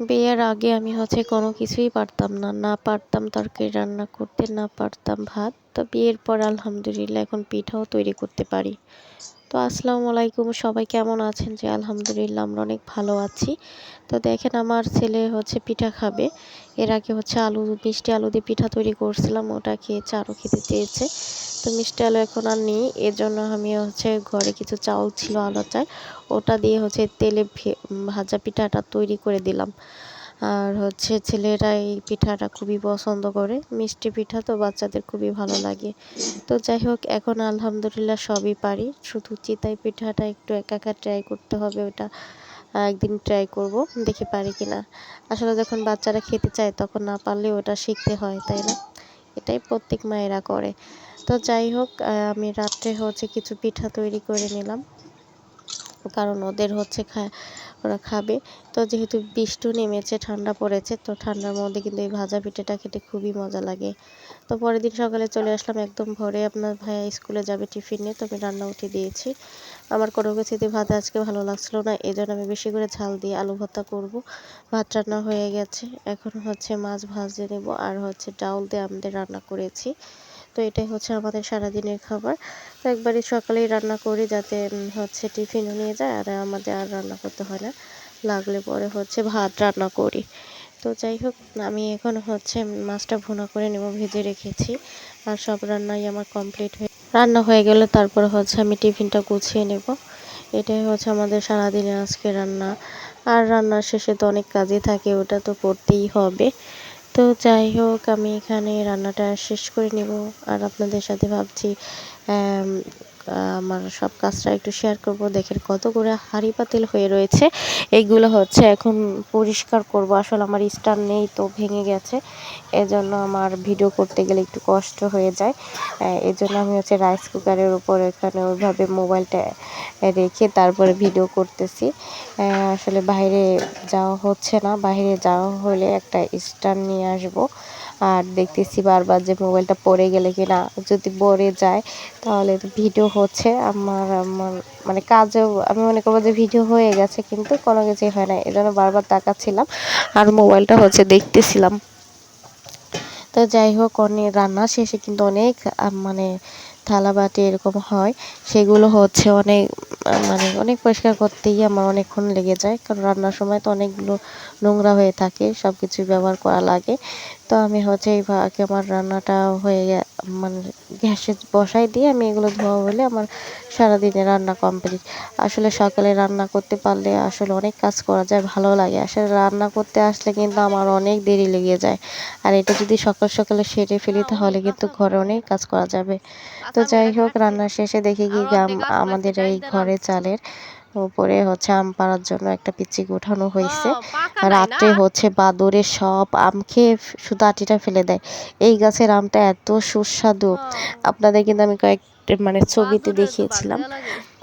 বিয়ের আগে আমি হচ্ছে কোনো কিছুই পারতাম না। না পারতাম তরকারি রান্না করতে, না পারতাম ভাত। তো বিয়ের পর আলহামদুলিল্লাহ এখন পিঠাও তৈরি করতে পারি। তো আসসালামু আলাইকুম, সবাই কেমন আছেন? যে আলহামদুলিল্লাহ, আমরা অনেক ভালো আছি। তো দেখেন আমার ছেলে হচ্ছে পিঠা খাবে। এর আগে হচ্ছে আলু, মিষ্টি আলু দিয়ে পিঠা তৈরি করছিলাম, ওটা খেয়েছে আরও খেতে চেয়েছে। তো মিষ্টি আলু এখন আর নেই এর জন্য আমি হচ্ছে ঘরে কিছু চাউল ছিল আলো চাল ওটা দিয়ে হচ্ছে তেলে ভাজা পিঠাটা তৈরি করে দিলাম। আর হচ্ছে ছেলেরা এই পিঠাটা খুবই পছন্দ করে। মিষ্টি পিঠা তো বাচ্চাদের খুবই ভালো লাগে। তো যাই হোক, এখন আলহামদুলিল্লাহ সবই পারি। শুধু চিতাই পিঠাটা একটু একা একা ট্রাই করতে হবে, ওটা একদিন ট্রাই করব, দেখি পারি কিনা। আসলে যখন বাচ্চারা খেতে চায়, তখন না পারলে ওটা শিখতে হয়, তাই না? এটাই প্রত্যেক মায়েরা করে। তো যাই হোক আমি রাত্রে হচ্ছে কিছু পিঠা তৈরি করে নিলাম। কারণ ওদের হচ্ছে ওরা খাবে। তো যেহেতু বৃষ্টি নেমেছে, ঠান্ডা পড়েছে, তো ঠান্ডার মধ্যে কিন্তু এই ভাজা পিঠাটা খেতে খুবই মজা লাগে। তো পরের দিন সকালে চলে আসলাম একদম ভোরে। আপনার ভাইয়া স্কুলে যাবে টিফিন তো আমি রান্না উঠে দিয়েছি। আমার কোনো কিছুতে ভাত আজকে ভালো লাগছিল না এই জন্য আমি বেশি করে ঝাল দিয়ে আলু ভর্তা করব। ভাত রান্না হয়ে গেছে। এখন হচ্ছে মাছ ভাজে নেব, আর হচ্ছে ডাউল দিয়ে আমাদের রান্না করেছি। তো এটাই হচ্ছে আমাদের সারাদিনের খাবার। তো একবারই সকালেই রান্না করি যাতে হচ্ছে টিফিনও নিয়ে যায়, আর আমাদের আর রান্না করতে হয় না। লাগলে পরে হচ্ছে ভাত রান্না করি। তো যাই হোক, আমি এখন হচ্ছে মাছটা ভুনা করে নেব, ভেজে রেখেছি। আর সব রান্নাই আমার কমপ্লিট হয়ে রান্না হয়ে গেলে তারপরে হচ্ছে আমি টিফিনটা গুছিয়ে নেব। এটাই হচ্ছে আমাদের সারাদিনে আজকে রান্না। আর রান্নার শেষে তো অনেক কাজই থাকে, ওটা তো করতেই হবে। তো যাই হোক আমি এখানে রান্নাটা শেষ করে নেব। আর আপনাদের সাথে ভাবছি আমার সব কাজটা একটু শেয়ার করব। দেখেন কত করে হাঁড়ি পাতিল হয়ে রয়েছে। এইগুলো হচ্ছে এখন পরিষ্কার করব। আসলে আমার স্টার নেই তো ভেঙে গেছে। এজন্য আমার ভিডিও করতে গেলে একটু কষ্ট হয়ে যায়। এজন্য আমি হচ্ছে রাইস কুকারের উপর এখানে ওইভাবে মোবাইলটা রেখে তারপরে ভিডিও করতেছি। আসলে বাইরে যাওয়া হচ্ছে না। বাইরে যাওয়া হলে একটা স্টার নিয়ে আসব। আর দেখতেছি বারবার যে মোবাইলটা পড়ে গেলে কি না যদি পড়ে যায়, তাহলে ভিডিও হচ্ছে। আমার আমার মানে কাজেও, আমি মনে করব যে ভিডিও হয়ে গেছে, কিন্তু কোনো কিছুই হয় না। এই জন্য বারবার তাকাচ্ছিলাম আর মোবাইলটা হচ্ছে দেখতেছিলাম। তো যাই হোক অনেক রান্না শেষে কিন্তু অনেক মানে থালা বাটি এরকম হয়, সেগুলো হচ্ছে অনেক মানে অনেক পরিষ্কার করতেই আমার অনেকক্ষণ লেগে যায়। কারণ রান্নার সময় তো অনেকগুলো নোংরা হয়ে থাকে সব কিছুই ব্যবহার করা লাগে। তো আমি হচ্ছে এই ফাঁকে আমার রান্নাটা হয়ে মানে গ্যাসে বসাই দিয়ে আমি এগুলো ধোয়া বলে আমার সারাদিনে রান্না কমপ্লিট আসলে সকালে রান্না করতে পারলে আসলে অনেক কাজ করা যায়, ভালো লাগে। আসলে রান্না করতে আসলে কিন্তু আমার অনেক দেরি লেগে যায়। আর এটা যদি সকাল সকালে সেরে ফেলি, তাহলে কিন্তু ঘরে অনেক কাজ করা যাবে। তো যাই হোক রান্না শেষে দেখি কি আমাদের এই ঘরে চালের উপরে হচ্ছে আম পাড়ার জন্য একটা পিচি উঠানো হয়েছে। রাত্রে হচ্ছে বাদরে সব আম খেয়ে শুধু আটিটা ফেলে দেয়। এই গাছের আমটা এত সুস্বাদু। আপনাদের কিন্তু আমি কয়েক মানে ছবিতে দেখিয়েছিলাম।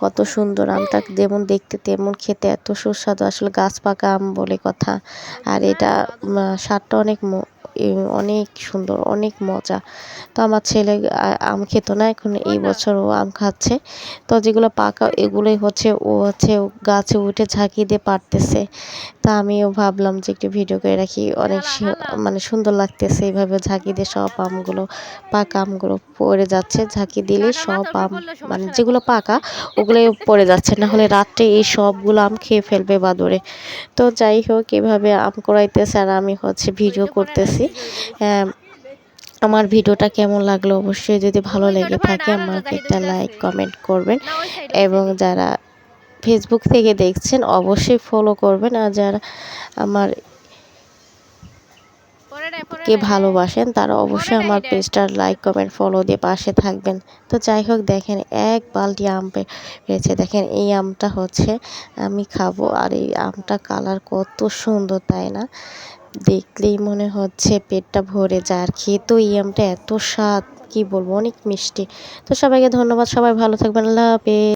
কত সুন্দর আমটা যেমন দেখতে তেমন খেতে এত সুস্বাদু। আসলে গাছ পাকা আম বলে কথা। আর এটা স্বাদটা অনেক অনেক সুন্দর অনেক মজা। তো আমার ছেলে আম খেত না এখন এই বছর ও আম খাচ্ছে। তো যেগুলো পাকা এগুলোই হচ্ছে ও হচ্ছে গাছে উঠে ঝাঁকি দিয়ে পারতেছে। তা আমিও ভাবলাম যে একটু ভিডিও করে রাখি। অনেক মানে সুন্দর লাগতেছে এইভাবে ঝাঁকি দিয়ে সব আমগুলো পাকা আমগুলো পড়ে যাচ্ছে। ঝাঁকি দিলে সব আম মানে যেগুলো পাকা ওগুলোই পড়ে যাচ্ছে। না হলে রাত্রে এই সবগুলো আম খেয়ে ফেলবে বাদরে তো যাই হোক এভাবে আম করাইতেছে আর আমি হচ্ছে ভিডিও করতেছি। আমার ভিডিওটা কেমন লাগল অবশ্যই যদি ভালো লেগে থাকে আমাকে একটা লাইক কমেন্ট করবেন এবং যারা ফেসবুক থেকে দেখছেন অবশ্যই ফলো করবেন। আর যারা আমার কে ভালোবাসেন তারা অবশ্যই আমার পেজটার লাইক কমেন্ট ফলো দিয়ে পাশে থাকবেন। তো যাই হোক দেখেন এক বালতি আম পেয়েছে। দেখেন এই আমটা হচ্ছে আমি খাব। আর এই আমটা কালার কত সুন্দর তাই না? দেখলেই মনে হচ্ছে পেটটা ভরে যায়। আর খেতেও এই আমটা এত স্বাদ, কী বলব? অনেক মিষ্টি। তো সবাইকে ধন্যবাদ। সবাই ভালো থাকবেন। আল্লাহ হাফেজ।